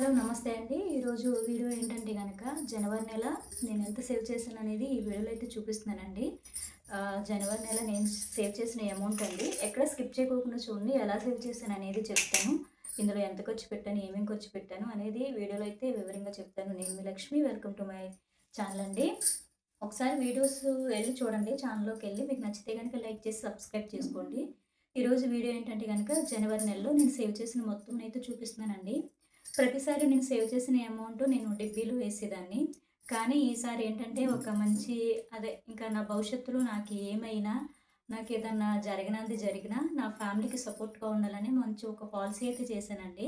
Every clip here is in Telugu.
హలో నమస్తే అండి. ఈరోజు వీడియో ఏంటంటే కనుక జనవరి నెల నేను ఎంత సేవ్ చేశాను అనేది ఈ వీడియోలో అయితే చూపిస్తున్నానండి. జనవరి నెల నేను సేవ్ చేసిన అమౌంట్ అండి. ఎక్కడ స్కిప్ చేయకోకుండా చూడండి ఎలా సేవ్ చేశాను అనేది చెప్తాను. ఇందులో ఎంత ఖర్చు పెట్టాను ఏమేమి ఖర్చు పెట్టాను అనేది వీడియోలో అయితే వివరంగా చెప్తాను. నేను మీ Lakshmi welcome to my channel అండి. ఒకసారి వీడియోస్ వెళ్ళి చూడండి ఛానల్లోకి వెళ్ళి మీకు నచ్చితే కనుక లైక్ చేసి సబ్స్క్రైబ్ చేసుకోండి. ఈరోజు వీడియో ఏంటంటే కనుక జనవరి నెలలో నేను సేవ్ చేసిన మొత్తం అయితే చూపిస్తున్నానండి. ప్రతిసారి నేను సేవ్ చేసిన అమౌంట్ నేను డిబ్బీలు వేసేదాన్ని. కానీ ఈసారి ఏంటంటే ఒక మంచి అదే ఇంకా నా భవిష్యత్తులో నాకు ఏమైనా నాకు ఏదన్నా జరిగినది జరిగినా నా ఫ్యామిలీకి సపోర్ట్గా ఉండాలని మంచి ఒక పాలసీ అయితే చేశానండి.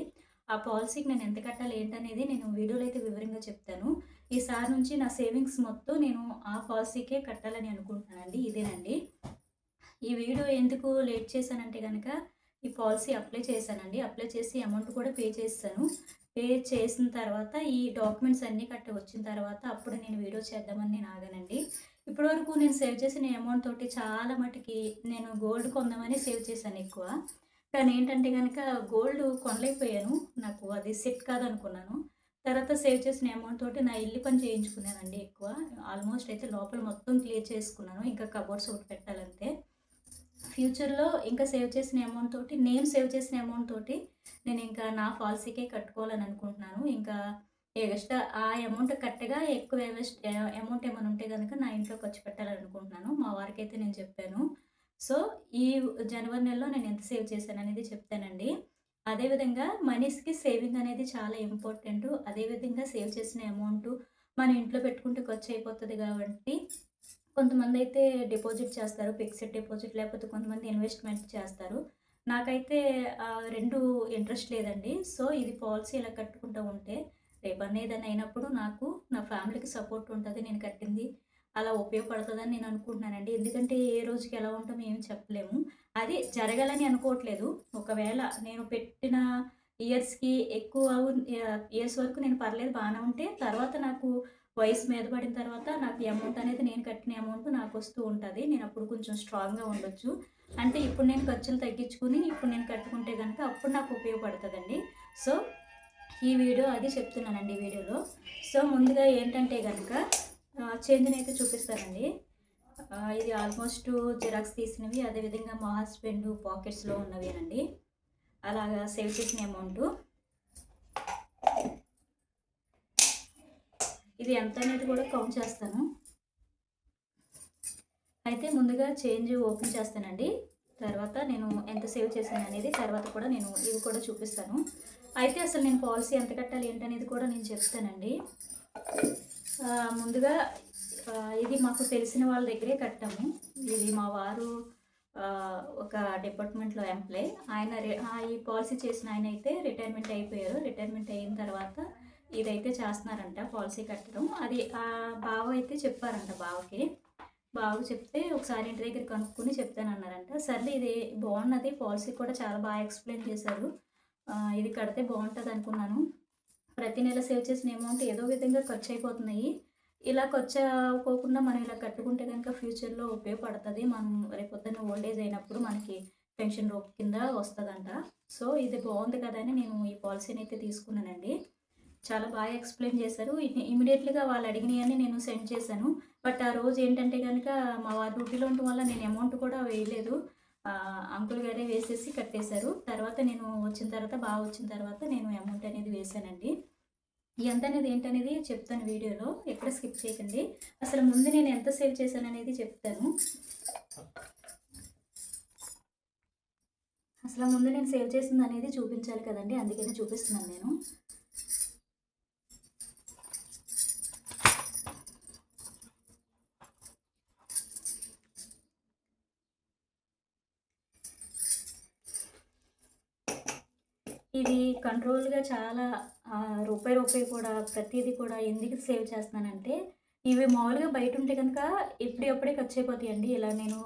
ఆ పాలసీకి నేను ఎంత కట్టాలి ఏంటనేది నేను వీడియోలో అయితే వివరంగా చెప్తాను. ఈసారి నుంచి నా సేవింగ్స్ మొత్తం నేను ఆ పాలసీకే కట్టాలని అనుకుంటున్నానండి. ఇదేనండి. ఈ వీడియో ఎందుకు లేట్ చేశానంటే కనుక ఈ పాలసీ అప్లై చేశానండి. అప్లై చేసి అమౌంట్ కూడా పే చేస్తాను. పే చేసిన తర్వాత ఈ డాక్యుమెంట్స్ అన్నీ కట్ట వచ్చిన తర్వాత అప్పుడు నేను వీడియో చేద్దామని నేను ఆగానండి. ఇప్పటివరకు నేను సేవ్ చేసిన అమౌంట్ తోటి చాలా మటుకి నేను గోల్డ్ కొందామని సేవ్ చేశాను ఎక్కువ. కానీ ఏంటంటే కనుక గోల్డ్ కొనలేకపోయాను. నాకు అది సెట్ కాదనుకున్నాను. తర్వాత సేవ్ చేసిన అమౌంట్ తోటి నా ఇల్లు పని చేయించుకున్నానండి ఎక్కువ. ఆల్మోస్ట్ అయితే లోపల మొత్తం క్లియర్ చేసుకున్నాను. ఇంకా కబోర్డ్స్ ఒకటి పెట్టాలంతే. ఫ్యూచర్లో ఇంకా సేవ్ చేసిన అమౌంట్ తోటి నేను సేవ్ చేసిన అమౌంట్ తోటి నేను ఇంకా నా పాలసీకే కట్టుకోవాలని అనుకుంటున్నాను. ఇంకా ఎక్స్ట్రా ఆ అమౌంట్ కట్టగా ఎక్కువ అమౌంట్ ఏమైనా ఉంటే కనుక నా ఇంట్లో ఖర్చు పెట్టాలని అనుకుంటున్నాను. మా వారికి అయితే నేను చెప్పాను. సో ఈ జనవరి నెలలో నేను ఎంత సేవ్ చేశాను అనేది చెప్తానండి. అదేవిధంగా మనీస్కి సేవింగ్ అనేది చాలా ఇంపార్టెంట్. అదేవిధంగా సేవ్ చేసిన అమౌంట్ మన ఇంట్లో పెట్టుకుంటే ఖర్చు అయిపోతుంది కాబట్టి కొంతమంది అయితే డిపాజిట్ చేస్తారు ఫిక్స్డ్ డిపాజిట్ లేకపోతే కొంతమంది ఇన్వెస్ట్మెంట్ చేస్తారు. నాకైతే రెండు ఇంట్రెస్ట్ లేదండి. సో ఇది పాలసీ ఇలా కట్టుకుంటూ ఉంటే రేపు ఏదైనా అయినప్పుడు నాకు నా ఫ్యామిలీకి సపోర్ట్ ఉంటుంది నేను కట్టింది అలా ఉపయోగపడుతుందని నేను అనుకుంటున్నానండి. ఎందుకంటే ఏ రోజుకి ఎలా ఉంటామో ఏమి చెప్పలేము. అది జరగాలని అనుకోవట్లేదు. ఒకవేళ నేను పెట్టిన ఇయర్స్కి ఎక్కువ ఇయర్స్ వరకు నేను పర్లేదు బాగానే ఉంటే తర్వాత నాకు వయసు మీద పడిన తర్వాత నాకు ఈ అమౌంట్ అనేది నేను కట్టిన అమౌంట్ నాకు వస్తూ ఉంటుంది. నేను అప్పుడు కొంచెం స్ట్రాంగ్గా ఉండొచ్చు. అంటే ఇప్పుడు నేను ఖర్చులు తగ్గించుకుని ఇప్పుడు నేను కట్టుకుంటే కనుక అప్పుడు నాకు ఉపయోగపడుతుందండి. సో ఈ వీడియో అది చెప్తున్నానండి ఈ వీడియోలో. సో ముందుగా ఏంటంటే కనుక చేంజ్ని అయితే చూపిస్తానండి. ఇది ఆల్మోస్ట్ జిరాక్స్ తీసినవి అదేవిధంగా మా హస్బెండ్ పాకెట్స్లో ఉన్నవేనండి. అలాగా సేవ్ చేసిన అమౌంట్ ఇది ఎంత అనేది కూడా కౌంట్ చేస్తాను. అయితే ముందుగా చేంజ్ ఓపెన్ చేస్తానండి. తర్వాత నేను ఎంత సేవ్ చేశాను అనేది తర్వాత కూడా నేను ఇవి కూడా చూపిస్తాను. అయితే అసలు నేను పాలసీ ఎంత కట్టాలి ఏంటనేది కూడా నేను చెప్తానండి. ముందుగా ఇది మాకు తెలిసిన వాళ్ళ దగ్గరే కట్టాము. ఇది మా వారు ఒక డిపార్ట్మెంట్లో ఎంప్లాయ్ ఆయన ఆ, ఈ పాలసీ చేసిన ఆయన అయితే రిటైర్మెంట్ అయిపోయారు. రిటైర్మెంట్ అయిన తర్వాత ఇదైతే చేస్తున్నారంట పాలసీ కట్టడం. అది ఆ బావ అయితే చెప్పారంట బావకి. బావకు చెప్తే ఒకసారి ఇంటి దగ్గర కనుక్కొని చెప్తానన్నారంట. సర్లే ఇది బాగున్నది పాలసీ కూడా చాలా బాగా ఎక్స్ప్లెయిన్ చేశారు. ఇది కడితే బాగుంటుంది అనుకున్నాను. ప్రతి నెల సేవ్ చేసిన అమౌంట్ ఏదో విధంగా ఖర్చు అయిపోతున్నాయి ఇలా ఖర్చు అవ్వకోకుండా మనం ఇలా కట్టుకుంటే కనుక ఫ్యూచర్లో ఉపయోగపడుతుంది. మనం రేపొద్దున్న ఓల్డ్ ఏజ్ అయినప్పుడు మనకి పెన్షన్ రూప్ కింద వస్తుందంట. సో ఇది బాగుంది కదా అని నేను ఈ పాలసీని అయితే తీసుకున్నానండి. చాలా బాగా ఎక్స్ప్లెయిన్ చేశారు. ఇమీడియట్లీగా వాళ్ళు అడిగినవన్నీ నేను సెండ్ చేశాను. బట్ ఆ రోజు ఏంటంటే కనుక మా వారి డ్యూటీలో ఉండటం వల్ల నేను అమౌంట్ కూడా వేయలేదు. అంకుల్ గారే వేసేసి కట్టేశారు. తర్వాత నేను వచ్చిన తర్వాత బాగా వచ్చిన తర్వాత నేను అమౌంట్ అనేది వేశానండి. ఎంత అనేది ఏంటనేది చెప్తాను వీడియోలో. ఎక్కడ స్కిప్ చేయకండి. అసలు ముందు నేను ఎంత సేవ్ చేశాను అనేది చెప్తాను. అసలు ముందు నేను సేవ్ చేసింది అనేది చూపించాలి కదండి. అందుకనే చూపిస్తున్నాను నేను. ఇది కంట్రోల్గా చాలా రూపాయి రూపాయి కూడా ప్రతిదీ కూడా ఎందుకు సేవ్ చేస్తున్నానంటే ఇవి మామూలుగా బయట ఉంటే కనుక ఎప్పుడప్పుడే ఖర్చు అయిపోతాయండి ఇలా నేను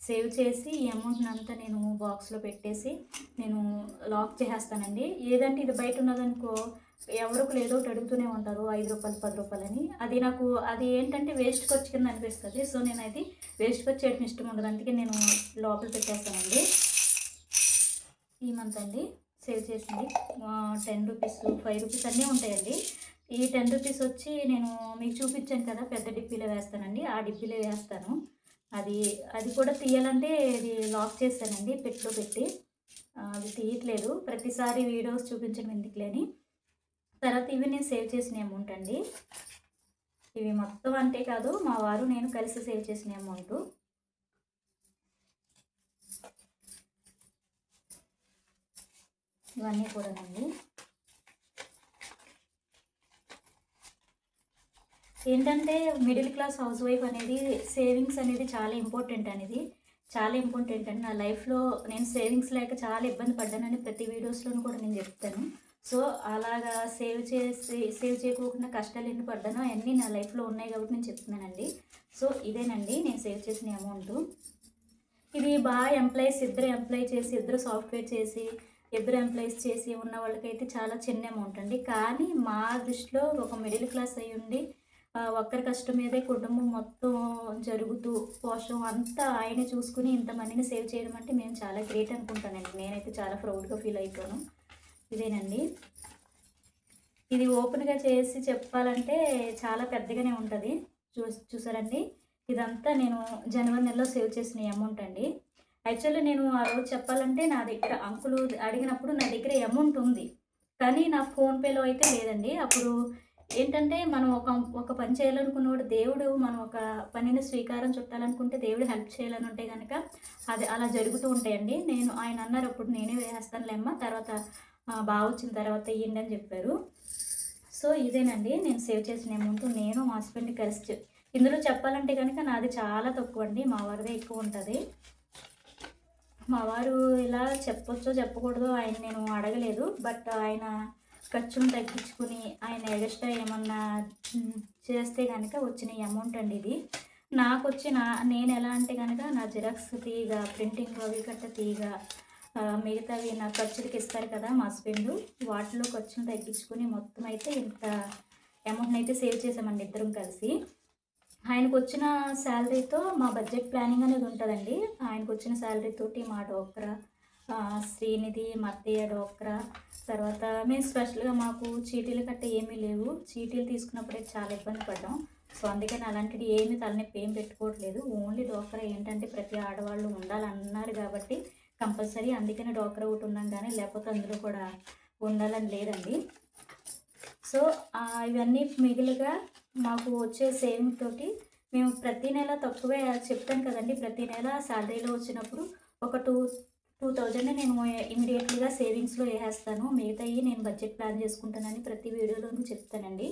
సేవ్ చేసి ఈ అమౌంట్ని అంతా నేను బాక్స్లో పెట్టేసి నేను లాక్ చేసేస్తానండి. ఏదంటే ఇది బయట ఉన్నదనుకో ఎవరికి ఏదో ఒకటి అడుగుతూనే ఉంటారు ఐదు రూపాయలు పది రూపాయలు అని అది నాకు అది ఏంటంటే వేస్ట్ ఖర్చు కింద అనిపిస్తుంది. సో నేను అది వేస్ట్ ఖర్చు చేయడం ఇష్టం ఉండదు. అందుకే నేను లోపల పెట్టేస్తానండి. ఈ మంత్ అండి. సేవ్ చేసింది టెన్ రూపీస్ ఫైవ్ రూపీస్ అన్నీ ఉంటాయండి. ఈ టెన్ రూపీస్ వచ్చి నేను మీకు చూపించాను కదా పెద్ద డిబ్బీలో వేస్తానండి. ఆ డిబ్బీలో వేస్తాను. అది అది కూడా తీయాలంటే ఇది లాక్ చేశానండి పెట్టులో పెట్టి. అది తీయట్లేదు. ప్రతిసారి వీడియోస్ చూపించడం ఎందుకులేని తర్వాత ఇవి నేను సేవ్ చేసిన అమౌంట్ అండి. ఇవి మొత్తం అంటే కాదు మా వారు నేను కలిసి సేవ్ చేసిన అమౌంట్ ఇవన్నీ కూడానండి. ఏంటంటే మిడిల్ క్లాస్ హౌస్ వైఫ్ అనేది సేవింగ్స్ అనేది చాలా ఇంపార్టెంట్ అనేది. చాలా ఇంపార్టెంట్ అండి. నా లైఫ్లో నేను సేవింగ్స్ లేక చాలా ఇబ్బంది పడ్డానని ప్రతి వీడియోస్లోనూ కూడా నేను చెప్తాను. సో అలాగా సేవ్ చేసి సేవ్ చేయకోకుండా కష్టాలు ఎన్ని పడ్డానో అన్నీ నా లైఫ్లో ఉన్నాయి కాబట్టి నేను చెప్తున్నానండి. సో ఇదేనండి నేను సేవ్ చేసిన అమౌంట్. ఇది బాగా ఎంప్లాయీస్ ఇద్దరు ఎంప్లాయ్ చేసి ఇద్దరు సాఫ్ట్వేర్ చేసి ఇద్దరు ఎంప్లాయీస్ చేసి ఉన్న వాళ్ళకైతే చాలా చిన్న అమౌంట్ అండి. కానీ మా దృష్టిలో ఒక మిడిల్ క్లాస్ అయి ఉండి ఒక్కరి కష్టం మీదే కుటుంబం మొత్తం జరుగుతూ పోషం అంతా ఆయనే చూసుకుని ఇంతమందిని సేవ్ చేయడం అంటే మేము చాలా గ్రేట్ అనుకుంటానండి. నేనైతే చాలా ప్రౌడ్గా ఫీల్ అయిపోను. ఇదేనండి. ఇది ఓపెన్గా చేసి చెప్పాలంటే చాలా పెద్దగానే ఉంటుంది. చూ చూసారండి? ఇదంతా నేను జనవరి నెలలో సేవ్ చేసిన అమౌంట్ అండి. యాక్చువల్లీ నేను ఆ రోజు చెప్పాలంటే నా దగ్గర అంకులు అడిగినప్పుడు నా దగ్గర అమౌంట్ ఉంది. కానీ నా ఫోన్పేలో అయితే లేదండి. అప్పుడు ఏంటంటే మనం ఒక ఒక పని చేయాలనుకున్నప్పుడు దేవుడు మనం ఒక పనిని స్వీకారం చుట్టాలనుకుంటే దేవుడు హెల్ప్ చేయాలని ఉంటే కనుక అది అలా జరుగుతూ ఉంటాయండి. నేను ఆయన అన్నారు అప్పుడు నేనే వేస్తానులేమ్మ తర్వాత బాగా వచ్చిన తర్వాత ఇయ్యండి అని చెప్పారు. సో ఇదేనండి. నేను సేవ్ చేసిన అమౌంట్ నేను మా హస్బెండ్ కలిసి ఇందులో చెప్పాలంటే కనుక నాది చాలా తక్కువ అండి మా వారిదే ఎక్కువ ఉంటుంది. మా వారు ఇలా చెప్పొచ్చో చెప్పకూడదో ఆయన నేను అడగలేదు బట్ ఆయన ఖర్చును తగ్గించుకుని ఆయన ఎగస్ట్రా ఏమన్నా చేస్తే కనుక వచ్చిన అమౌంట్ అండి ఇది. నాకు వచ్చిన నేను ఎలా అంటే కనుక నా జిరాక్స్ తీగ ప్రింటింగ్ అవి కట్ట తీగ మిగతావి నా ఖర్చులకి ఇస్తారు కదా మా హస్బెండ్ వాటిలో ఖర్చును తగ్గించుకుని మొత్తం అయితే ఇంత అమౌంట్ని అయితే సేవ్ చేసామండి ఇద్దరం కలిసి. ఆయనకు వచ్చిన శాలరీతో మా బడ్జెట్ ప్లానింగ్ అనేది ఉంటుందండి. ఆయనకు వచ్చిన శాలరీ తోటి మా డోక్రా శ్రీనిధి మత్తయ్య డోక్రా తర్వాత మేము స్పెషల్గా మాకు చీటీలు కట్ట ఏమీ లేవు. చీటీలు తీసుకున్నప్పుడే చాలా ఇబ్బంది పడ్డాం. సో అందుకని అలాంటిది ఏమీ తలనొప్పి ఏం పెట్టుకోవట్లేదు. ఓన్లీ డోక్రా ఏంటంటే ప్రతి ఆడవాళ్ళు ఉండాలన్నారు కాబట్టి కంపల్సరీ అందుకని డోక్రా ఒకటి ఉన్నాం కానీ లేకపోతే అందులో కూడా ఉండాలని లేదండి. సో ఇవన్నీ మిగులుగా మాకు వచ్చే సేవింగ్ తోటి మేము ప్రతి నెల తక్కువే చెప్తాను కదండి. ప్రతి నెల శాలరీలో వచ్చినప్పుడు ఒక టూ టూ థౌజండ్ నేను ఇమీడియట్లీగా సేవింగ్స్లో వేసేస్తాను. మిగతాయి నేను బడ్జెట్ ప్లాన్ చేసుకుంటానని ప్రతి వీడియోలోనూ చెప్తానండి.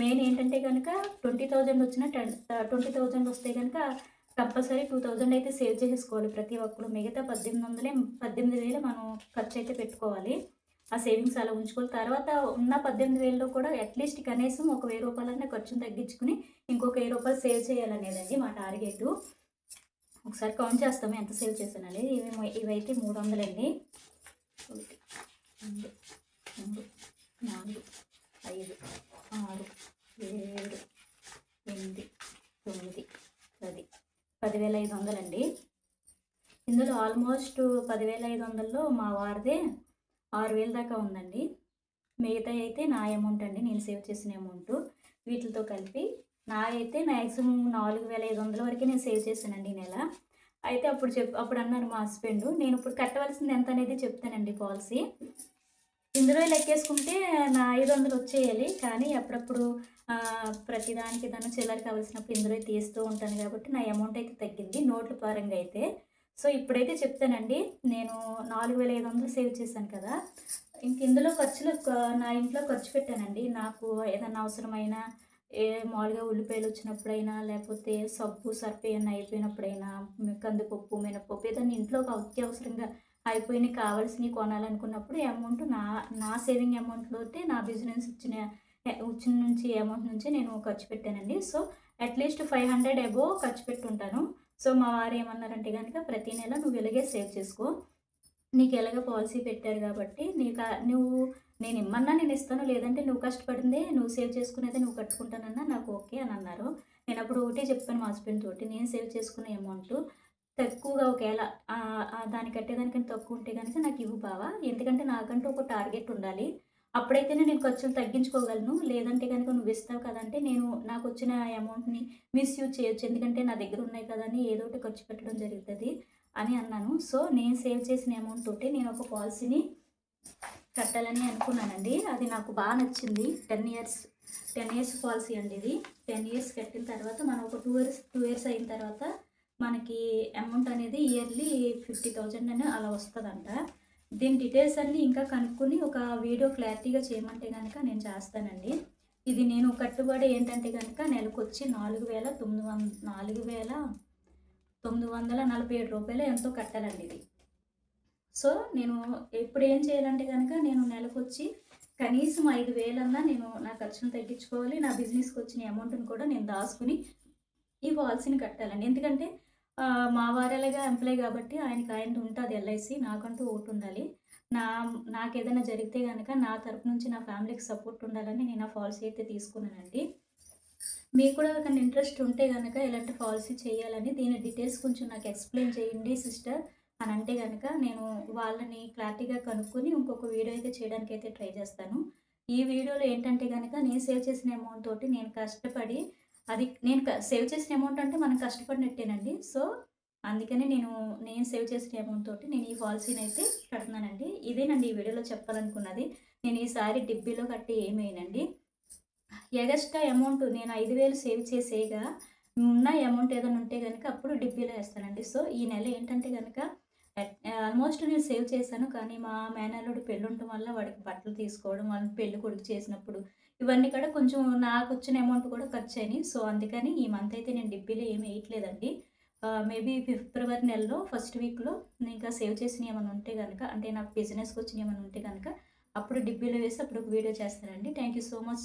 మెయిన్ ఏంటంటే కనుక ట్వంటీ థౌజండ్ వచ్చిన టెన్ ట్వంటీ థౌజండ్ వస్తే కనుక కంపల్సరీ టూ థౌజండ్ అయితే సేవ్ చేసుకోవాలి ప్రతి ఒక్కరు మిగతా పద్దెనిమిది వందలే పద్దెనిమిది వేలు మనం ఖర్చు అయితే పెట్టుకోవాలి. ఆ సేవింగ్స్ అలా ఉంచుకోవాలి. తర్వాత ఉన్న పద్దెనిమిది వేలలో కూడా అట్లీస్ట్ కనీసం ఒక వెయ్యి రూపాయలన్నా ఖర్చును తగ్గించుకుని ఇంకొక వెయ్యి రూపాయలు సేవ్ చేయాలనేదండి మా టార్గెట్. ఒకసారి కౌంట్ చేస్తాము ఎంత సేవ్ చేశానండి ఇవి ఇవైతే మూడు వందలండి. ఒకటి రెండు మూడు నాలుగు ఐదు ఆరు ఏడు ఎనిమిది తొమ్మిది పది. పదివేల ఐదు వందలండి. ఇందులో ఆల్మోస్ట్ పదివేల ఐదు వందల్లో మా వారిదే ఆరు వేల దాకా ఉందండి. మిగతా అయితే నా అమౌంట్ అండి నేను సేవ్ చేసిన అమౌంట్. వీటితో కలిపి నా అయితే మ్యాక్సిమం నాలుగు వేల ఐదు వందల వరకు నేను సేవ్ చేశానండి ఈ నెల. అయితే అప్పుడు చెప్ అప్పుడు అన్నారు మా హస్బెండ్ నేను ఇప్పుడు కట్టవలసింది ఎంత అనేది చెప్తానండి పాలసీ. ఇందులో లెక్కేసుకుంటే నా ఐదు వందలు వచ్చేయాలి కానీ అప్పుడప్పుడు ప్రతిదానికి దాన్ని చిల్లర కావాల్సినప్పుడు ఇందులో తీస్తూ ఉంటాను కాబట్టి నా అమౌంట్ అయితే తగ్గింది నోట్ల పరంగా అయితే. సో ఇప్పుడైతే చెప్తానండి నేను నాలుగు వేల ఐదు వందలు సేవ్ చేశాను కదా. ఇంక ఇందులో ఖర్చులు నా ఇంట్లో ఖర్చు పెట్టానండి. నాకు ఏదైనా అవసరమైన ఏ మామూలుగా ఉల్లిపాయలు వచ్చినప్పుడైనా లేకపోతే సబ్బు సర్ఫ్ ఏమైనా అయిపోయినప్పుడైనా కందిపప్పు మినపప్పు ఏదైనా ఇంట్లో ఒక అత్యవసరంగా అయిపోయినవి కావాల్సినవి కొనాలనుకున్నప్పుడు అమౌంట్ నా నా సేవింగ్ అమౌంట్లో నా బిజినెస్ ఇచ్చిన వచ్చిన నుంచి అమౌంట్ నుంచి నేను ఖర్చు పెట్టానండి. So at least five hundred above ఖర్చు పెట్టుంటాను. సో మా వారు ఏమన్నారంటే కనుక ప్రతి నెల నువ్వు ఇలాగే సేవ్ చేసుకో. నీకు ఎలాగ పాలసీ పెట్టారు కాబట్టి నీకు నువ్వు నేను ఇమ్మన్నా నేను ఇస్తాను లేదంటే నువ్వు కష్టపడిందే నువ్వు సేవ్ చేసుకునేదే నువ్వు కట్టుకుంటానన్నా నాకు ఓకే అని అన్నారు. నేను అప్పుడు ఒకటే చెప్పాను మా హస్బెండ్ తోటి నేను సేవ్ చేసుకునే అమౌంట్ తక్కువగా ఒకవేళ దాని దాన్ని కట్టేదానికంటే తక్కువ ఉంటే కనుక నాకు ఇవ్వు బావా. ఎందుకంటే నాకంటూ ఒక టార్గెట్ ఉండాలి. అప్పుడైతేనే నేను ఖర్చులు తగ్గించుకోగలను. లేదంటే కనుక నువ్వు ఇస్తావు కదంటే నేను నాకు వచ్చిన అమౌంట్‌ని మిస్‌యూజ్ చేయొచ్చు. ఎందుకంటే నా దగ్గర ఉన్నాయి కదా! అని ఏదో ఒకటి ఖర్చు పెట్టడం జరుగుతుంది అని అన్నాను. సో, నేను సేవ్ చేసిన అమౌంట్ తోటి నేను ఒక పాలసీని కట్టాలని అనుకున్నానండి. అది నాకు బాగా నచ్చింది. 10 ఇయర్స్ 10 ఇయర్స్ పాలసీ అండి ఇది. 10 ఇయర్స్ కట్టిన తర్వాత మనం ఒక టూ ఇయర్స్ టూ ఇయర్స్ అయిన తర్వాత మనకి అమౌంట్ అనేది ఇయర్లీ 50,000 అని అలా వస్తుందంట దీని డీటెయిల్స్ అన్నీ ఇంకా కనుక్కొని ఒక వీడియో క్లారిటీగా చేయమంటే కనుక నేను చేస్తానండి. ఇది నేను కట్టుబడి ఏంటంటే కనుక నెలకొచ్చి 4900 4,947 ఎంతో కట్టాలండి ఇది. సో, నేను ఇప్పుడు ఏం చేయాలంటే కనుక నేను నెలకొచ్చి కనీసం ఐదు వేలన్నా నేను నా ఖర్చును తగ్గించుకోవాలి. నా బిజినెస్‌కి వచ్చిన అమౌంట్‌ని కూడా నేను దాచుకుని ఈ పాలసీని కట్టాలండి. ఎందుకంటే మా వారు ఎంప్లాయ్ కాబట్టి ఆయనకి ఆయన ఉంటుంది ఎల్ఐసి నాకంటూ ఒకటి ఉండాలి. నా నాకు ఏదైనా జరిగితే కనుక నా తరపు నుంచి నా ఫ్యామిలీకి సపోర్ట్ ఉండాలని నేను ఆ పాలసీ అయితే తీసుకున్నానండి. మీకు కూడా ఒక ఇంట్రెస్ట్ ఉంటే కనుక ఇలాంటి పాలసీ చేయాలని దీని డీటెయిల్స్ కొంచెం నాకు ఎక్స్‌ప్లెయిన్ చేయండి సిస్టర్ అని అంటే కనుక నేను వాళ్ళని క్లారిటీగా కనుక్కొని ఇంకొక వీడియో అయితే చేయడానికైతే ట్రై చేస్తాను. ఈ వీడియోలో ఏంటంటే కనుక నేను సేవ్ చేసిన అమౌంట్ తోటి నేను కష్టపడి అది నేను సేవ్ చేసిన అమౌంట్ అంటే మనం కష్టపడినట్టేనండి. సో, అందుకనే నేను నేను సేవ్ చేసిన అమౌంట్ తోటి నేను ఈ పాలసీని అయితే కడుతున్నానండి. ఇదేనండి ఈ వీడియోలో చెప్పాలనుకున్నది. నేను ఈసారి డిబ్బీలో కట్టి ఏమి ఎగస్ట్రా అమౌంట్ నేను ఐదు వేలు సేవ్ చేసేయగా ఉన్న అమౌంట్ ఏదైనా ఉంటే కనుక అప్పుడు డిబ్బీలో వేస్తానండి సో, ఈ నెల ఏంటంటే కనుక ఆల్మోస్ట్ నేను సేవ్ చేశాను. కానీ మా మేనల్లుడు పెళ్ళి ఉండటం వల్ల వాడికి బట్టలు తీసుకోవడం, వాళ్ళని పెళ్ళికొడుకు చేసినప్పుడు ఇవన్నీ కూడా కొంచెం నాకు వచ్చిన అమౌంట్ కూడా ఖర్చయినాయి. సో, అందుకని ఈ మంత్ అయితే నేను డిబ్బీలో ఏమి వేయట్లేదండి. మేబీ ఫిబ్రవరి నెలలో ఫస్ట్ వీక్‌లో ఇంకా సేవ్ చేసినవి ఏమైనా ఉంటే కనుక అంటే నాకు బిజినెస్‌కి వచ్చినవి ఏమైనా ఉంటే కనుక అప్పుడు డిబ్బీలో వేసి అప్పుడు ఒక వీడియో చేస్తానండి. Thank you so much.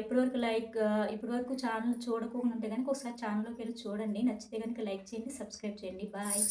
ఇప్పటివరకు లైక్ ఇప్పటి వరకు ఛానల్ చూడకుండా ఉంటే కనుక ఒకసారి ఛానల్‌లోకెళ్ళి చూడండి. నచ్చితే కనుక లైక్ చేయండి, సబ్స్క్రైబ్ చేయండి. బాయ్.